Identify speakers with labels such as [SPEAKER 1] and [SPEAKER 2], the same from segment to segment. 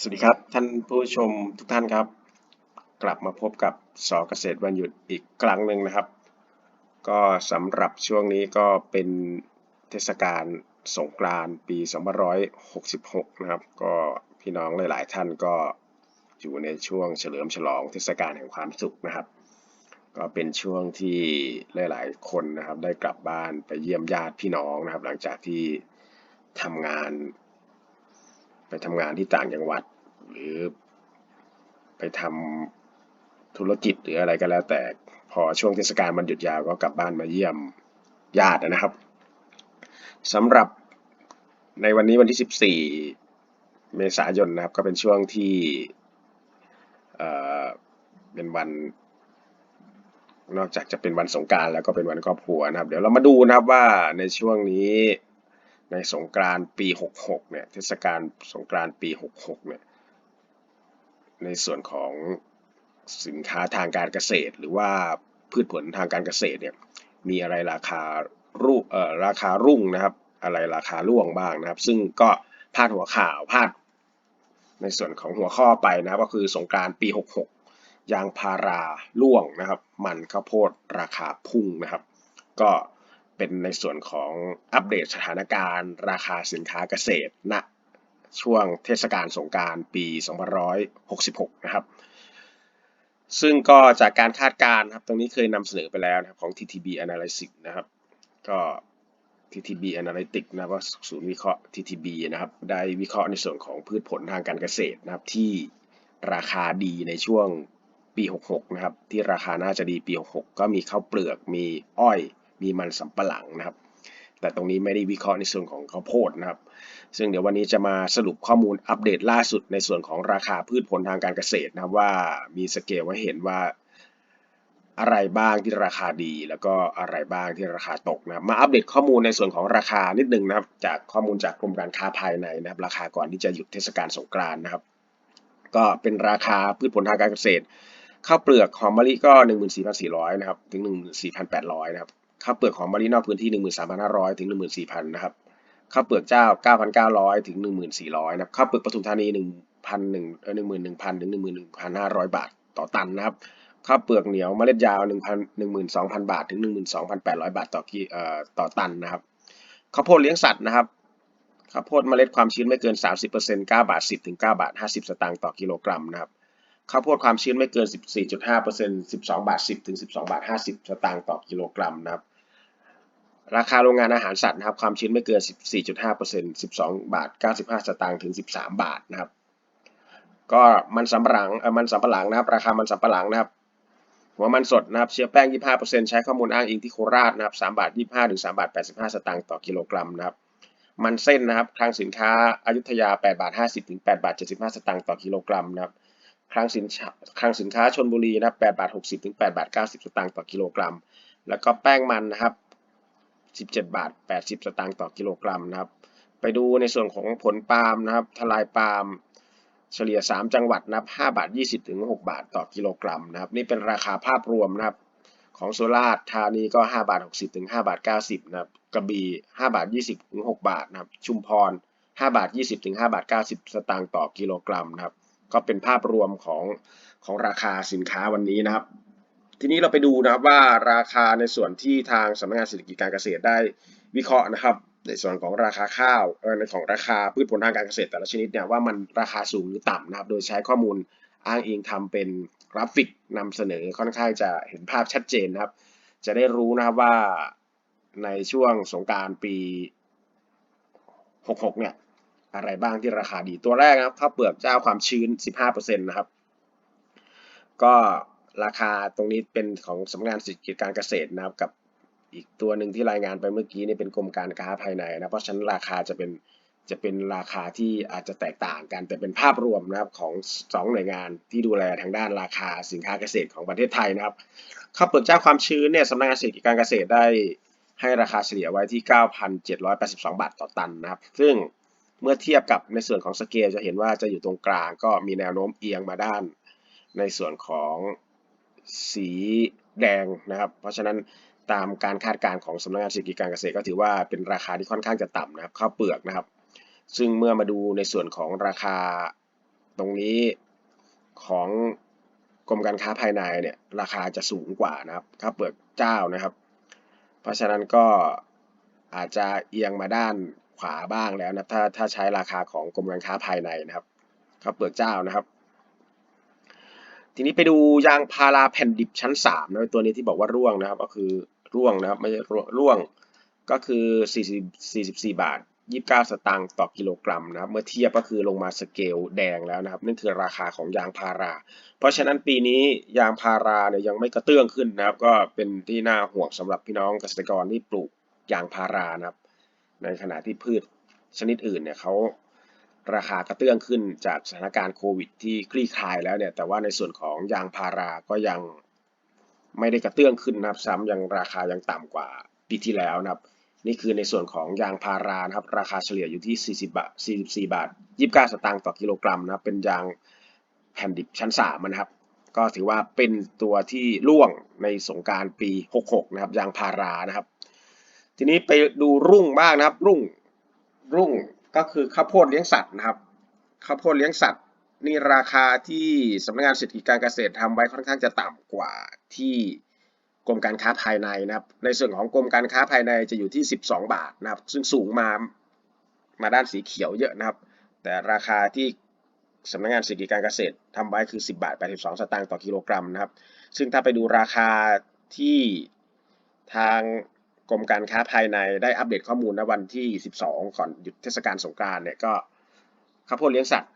[SPEAKER 1] สวัสดีครับ ท่านผู้ชมทุกท่านครับ กลับมาพบกับสอเกษตรวันหยุดอีกครั้งหนึ่งนะครับ ก็สำหรับช่วงนี้ก็เป็นเทศกาลสงกรานต์ปี2566 นะครับ ก็พี่น้องหลายๆท่านก็อยู่ในช่วงเฉลิมฉลองเทศกาลแห่งความสุขนะครับ ก็เป็นช่วงที่หลาย ๆ คนนะครับ ได้กลับบ้านไปเยี่ยมญาติพี่น้องนะครับ หลังจากที่ทำงาน ไปทำงานที่ต่างจังหวัด หรือไปทำธุรกิจหรืออะไรก็แล้ว แต่พอช่วงเทศกาลมันหยุดยาวก็กลับบ้านมาเยี่ยมญาตินะครับสำหรับในวันนี้วันที่ 14 เมษายนนะครับ ก็เป็นช่วงที่เอ่อเป็นวัน นอกจากจะเป็นวันสงการแล้วก็เป็นวันครอบครัวนะครับ เดี๋ยวเรามาดูนะครับว่าในช่วงนี้ ในสงกรานต์ปี 66 เนี่ย เทศกาลสงกรานต์ปี 66 เนี่ย ในส่วนของสินค้าทางการเกษตร หรือว่าพืชผลทางการเกษตรเนี่ย มีอะไรราคารุ่เอ่อราคารุ่งนะครับ อะไรราคาร่วงบ้างนะครับ ซึ่งก็พาดหัวข่าวพาดในส่วนของหัวข้อไปนะก็คือสงกรานต์ปี 66 ยางพาราร่วงนะครับ มันข้าวโพดราคาพุ่งนะครับ ก็ เป็นในส่วนของอัปเดตสถานการณ์ ราคาสินค้าเกษตรณช่วงเทศกาลสงการปี2566 นะครับ ซึ่งก็จากการคาดการณ์ครับ ตรงนี้เคยนำเสนอไปแล้วนะครับของ TTB Analytics นะครับ ก็ TTB Analytics นะว่าศูนย์วิเคราะห์ TTB นะครับ ได้วิเคราะห์ในส่วนของพืชผลทางการเกษตรนะครับ ที่ราคาดีในช่วงปี 66 นะครับ ที่ราคาน่าจะดีปี 66 ก็มีข้าวเปลือก มีอ้อย มีมันสำปะหลังนะครับ แต่ตรงนี้ไม่ได้วิเคราะห์ในส่วนของข้าวโพดนะครับ ซึ่งเดี๋ยววันนี้จะมาสรุปข้อมูลอัปเดตล่าสุดในส่วนของราคาพืชผลทางการเกษตรนะครับว่ามีสเกลไว้เห็นว่าอะไรบ้างที่ราคาดี แล้วก็อะไรบ้างที่ราคาตกนะครับมาอัปเดตข้อมูลในส่วนของราคานิดนึงนะครับ จากข้อมูลจากกรมการค้าภายในนะครับ ราคาก่อนที่จะหยุดเทศกาลสงกรานต์นะครับ ก็เป็นราคาพืชผลทางการเกษตรข้าวเปลือกหอมมะลิก็ 14,400 นะครับ ถึง 14,800 นะครับ ข้าวเปลือกหอมมะลินอกพื้นที่ 13,500 ถึง 14,000 นะครับข้าวเปลือกเจ้า 9,900 ถึง 1,400 นะครับข้าวเปลือกปทุมธานี1,100เอ่อ11,000 ถึง 11,500 บาทต่อตันนะครับข้าวเปลือกเหนียวเมล็ดยาว 1,000 12,000 บาท ถึง 12,800 บาทต่อกิเอ่อต่อตันนะครับข้าวโพดเลี้ยงสัตว์นะครับข้าวโพดเมล็ดความชื้นไม่เกิน 30% 9 บาท 10 ถึง 9 บาท 50 สตางค์ต่อกิโลกรัมนะครับข้าวโพดความชื้นไม่เกิน 14.5% 12 บาท 10 ถึง 12 บาท 50 สตางค์ต่อกิโลกรัมนะครับ ราคาโรงงานอาหารสัตว์นะครับ ความชื้นไม่เกิน 14.5% 12 บาท 95 สตางค์ถึง 13 บาทนะครับ ก็มันสำปะหลังมันสำปะหลังนะครับ ราคามันสำปะหลังนะครับ หัวมันสดนะครับ เชื้อแป้ง 25%ใช้ข้อมูลอ้างอิงที่โคราชนะครับ 3 บาท 25 ถึง 3 บาท 85 สตางค์ต่อกิโลกรัมนะครับ มันเส้นนะครับ คลังสินค้าอายุทยา 8 บาท 50 ถึง 8 บาท 75 สตางค์ต่อกิโลกรัมนะครับ คลังสินคลังสินค้าชนบุรีนะครับ 8 บาท 60 ถึง 8 บาท 90 สตางค์ต่อกิโลกรัม แล้วก็แป้งมันนะครับ 17 บาท 80 สตางค์ต่อกิโลกรัมนะครับ ไปดูในส่วนของผลปาล์มนะครับ ทลายปาล์มเฉลี่ย 3 จังหวัดนะครับ5บาท 20 ถึง 6 บาทต่อกิโลกรัมนะครับ นี่เป็นราคาภาพรวมนะครับ ของโซราร์ธานีก็ 5 บาท 60 ถึง 5 บาท 90 นะครับ กระบี่ 5 บาท 20 ถึง 6 บาทนะครับ ชุมพร 5 บาท 20 ถึง 5 บาท 90 สตางค์ต่อกิโลกรัมนะครับ ก็เป็นภาพรวมของของราคาสินค้าวันนี้นะครับ ทีนี้เราไปดูนะครับว่าราคาในส่วนที่ทางสำนักงานเศรษฐกิจการเกษตรได้วิเคราะห์นะครับ ในส่วนของราคาข้าวในของราคาพืชผลทางการเกษตรแต่ละชนิดเนี่ยว่ามันราคาสูงหรือต่ำนะครับ โดยใช้ข้อมูลอ้างอิงทำเป็นกราฟิกนำเสนอค่อนข้างจะเห็นภาพชัดเจนนะครับ จะได้รู้นะครับว่าในช่วงสงการปี 66 เนี่ยอะไรบ้างที่ราคาดีตัวแรกนะครับข้าวเปลือกเจ้าความชื้น 15%นะครับ ก็ ราคาตรงนี้เป็นของสำนักงานเศรษฐกิจการเกษตรนะครับกับอีกตัวหนึ่งที่รายงานไปเมื่อกี้นี่เป็นกรมการค้าภายในนะเพราะฉะนั้นราคาจะเป็นจะเป็นราคาที่อาจจะแตกต่างกัน แต่เป็นภาพรวมนะครับของสองหน่วยงานที่ดูแลทางด้านราคาสินค้าเกษตรของประเทศไทยนะครับข้าวเปลือกเจ้าความชื้นเนี่ยสำนักงานเศรษฐกิจการเกษตรได้ให้ราคาเฉลี่ยไว้ที่ 9,782 บาทต่อตันนะครับ ซึ่งเมื่อเทียบกับในส่วนของสเกลจะเห็นว่าจะอยู่ตรงกลางก็มีแนวโน้มเอียงมาด้านในส่วนของ สีแดงนะครับ เพราะฉะนั้นตามการคาดการณ์ของสำนักงานเศรษฐกิจการเกษตรก็ถือว่าเป็นราคาที่ค่อนข้างจะต่ำนะครับข้าวเปลือกนะครับ ซึ่งเมื่อมาดูในส่วนของราคาตรงนี้ของกรมการค้าภายในเนี่ยราคาจะสูงกว่านะครับข้าวเปลือกเจ้านะครับ เพราะฉะนั้นก็อาจจะเอียงมาด้านขวาบ้างแล้วนะถ้าถ้าใช้ราคาของกรมการค้าภายในนะครับข้าวเปลือกเจ้านะครับ ทีนี้ไปดูยางพาราแผ่นดิบชั้น3นะตัวนี้ที่บอกว่าร่วงนะครับ ก็คือร่วงนะครับไม่ใช่ร่วงร่วงก็คือ40 44 บาท 29 สตางค์ต่อกิโลกรัมนะครับ เมื่อเทียบก็คือลงมาสเกลแดงแล้วนะครับนั่นคือราคาของยางพารา เพราะฉะนั้นปีนี้ยางพาราเนี่ยยังไม่กระเตื้องขึ้นนะครับ ก็เป็นที่น่าห่วงสำหรับพี่น้องเกษตรกรที่ปลูกยางพารานะครับ ในขณะที่พืชชนิดอื่นเนี่ยเขา ราคากระเตื้องขึ้นจากสถานการณ์โควิดที่คลี่คลายแล้วเนี่ย แต่ว่าในส่วนของยางพาราก็ยังไม่ได้กระเตื้องขึ้นนะครับ ซ้ำยังราคายังต่ำกว่าปีที่แล้วนะครับ นี่คือในส่วนของยางพารานะครับ ราคาเฉลี่ยอยู่ที่ 40 บาท 44 บาท 29 สตางค์ต่อกิโลกรัมนะครับ เป็นยางแผ่นดิบชั้น3นะครับ ก็ถือว่าเป็นตัวที่ร่วงในสงการปี 66 นะครับ ยางพารานะครับ ทีนี้ไปดูรุ่งบ้างนะครับ รุ่ง รุ่ง ก็คือข้าวโพดเลี้ยงสัตว์นะครับข้าวโพดเลี้ยงสัตว์นี่ราคาที่สำนักงานเศรษฐกิจการเกษตรทำไว้ค่อนข้างจะต่ำกว่าที่กรมการค้าภายในนะครับ ในส่วนของกรมการค้าภายในจะอยู่ที่ 12 บาทนะครับ ซึ่งสูงมามาด้านสีเขียวเยอะนะครับ แต่ราคาที่สำนักงานเศรษฐกิจการเกษตรทำไว้คือ 10 บาท 82 สตางค์ต่อกิโลกรัมนะครับ ซึ่งถ้าไปดูราคาที่ทาง รมการค้าภายในได้อัปเดตข้อมูลณวันที่ 12 ก่อนหยุดเทศกาลสงกรานต์เนี่ยก็ข้าวโพดเลี้ยงสัตว์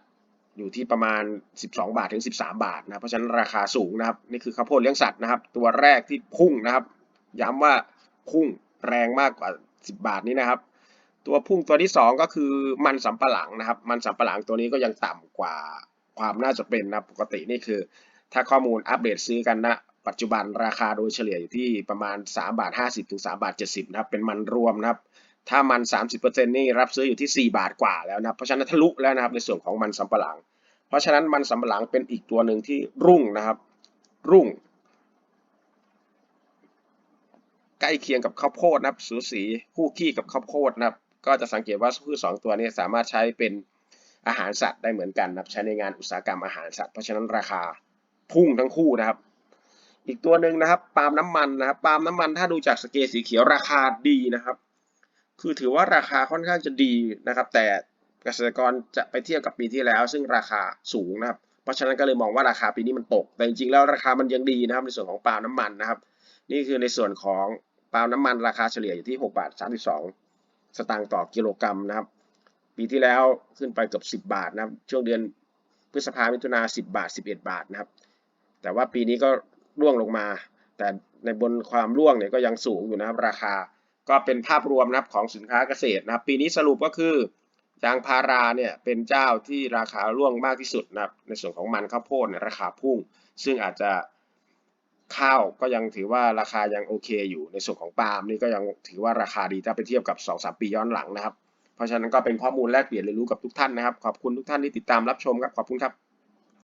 [SPEAKER 1] อยู่ที่ประมาณ 12 บาทถึง 13 บาทนะเพราะฉะนั้นราคาสูงนะครับนี่คือข้าวโพดเลี้ยงสัตว์นะครับ ตัวแรกที่พุ่งนะครับ ย้ำว่าพุ่งแรงมากกว่า 10 บาทนี้นะครับ ตัวพุ่งตัวที่ 2 ก็คือมันสำปะหลังนะครับ มันสำปะหลังตัวนี้ก็ยังต่ำกว่าความน่าจะเป็นนะปกตินี่คือ ถ้าข้อมูลอัปเดตซื้อกันนะ ปัจจุบันราคาโดยเฉลี่ยอยู่ที่ประมาณ3บาท50ถึง3บาท70นะครับเป็นมันรวมนะครับถ้ามัน 30%นี่รับซื้ออยู่ที่ 4 บาทกว่าแล้วนะเพราะฉะนั้นทะลุแล้วนะครับในส่วนของมันสำปะหลัง เพราะฉะนั้นมันสำปะหลังเป็นอีกตัวหนึ่งที่รุ่งนะครับ รุ่ง ใกล้เคียงกับข้าวโพดนะครับสูสีคู่ขี้กับข้าวโพดนะครับก็จะสังเกตว่าพืชสองตัวนี้สามารถใช้เป็นอาหารสัตว์ได้เหมือนกันนะครับใช้ในงานอุตสาหกรรมอาหารสัตว์เพราะฉะนั้นราคาพุ่งทั้งคู่นะครับ อีกตัวหนึ่งนะครับปาล์มน้ำมันนะครับปาล์มน้ำมันถ้าดูจากสเกลสีเขียวราคาดีนะครับ คือถือว่าราคาค่อนข้างจะดีนะครับ แต่เกษตรกรจะไปเทียบกับปีที่แล้ว ซึ่งราคาสูงนะครับ เพราะฉะนั้นก็เลยมองว่าราคาปีนี้มันตก แต่จริงๆแล้วราคามันยังดีนะครับในส่วนของปาล์มน้ำมันนะครับ นี่คือในส่วนของปาล์มน้ำมันราคาเฉลี่ยอยู่ที่6บาท32 สตางค์ต่อกิโลกรัมนะครับ ปีที่แล้วขึ้นไปเกือบ10 บาทนะครับ ช่วงเดือนพฤษภาคมมิถุนา10 บาท 11 บาทนะครับ แต่ว่าปีนี้ก็ ร่วงลงมา แต่ในบนความร่วงเนี่ยก็ยังสูงอยู่นะครับราคา ก็เป็นภาพรวมนะครับของสินค้าเกษตรนะครับ ปีนี้สรุปก็คือยางพาราเนี่ยเป็นเจ้าที่ราคาร่วงมากที่สุดนะครับในส่วนของมันข้าวโพดเนี่ยราคาพุ่ง ซึ่งอาจจะข้าวก็ยังถือว่าราคายังโอเคอยู่ในส่วนของปาล์มนี่ก็ยังถือว่าราคาดีถ้าไปเทียบกับ2-3ปีย้อนหลังนะครับ เพราะฉะนั้นก็เป็นข้อมูลแลกเปลี่ยนเรียนรู้กับทุกท่านนะครับ ขอบคุณทุกท่านที่ติดตามรับชมครับขอบคุณครับ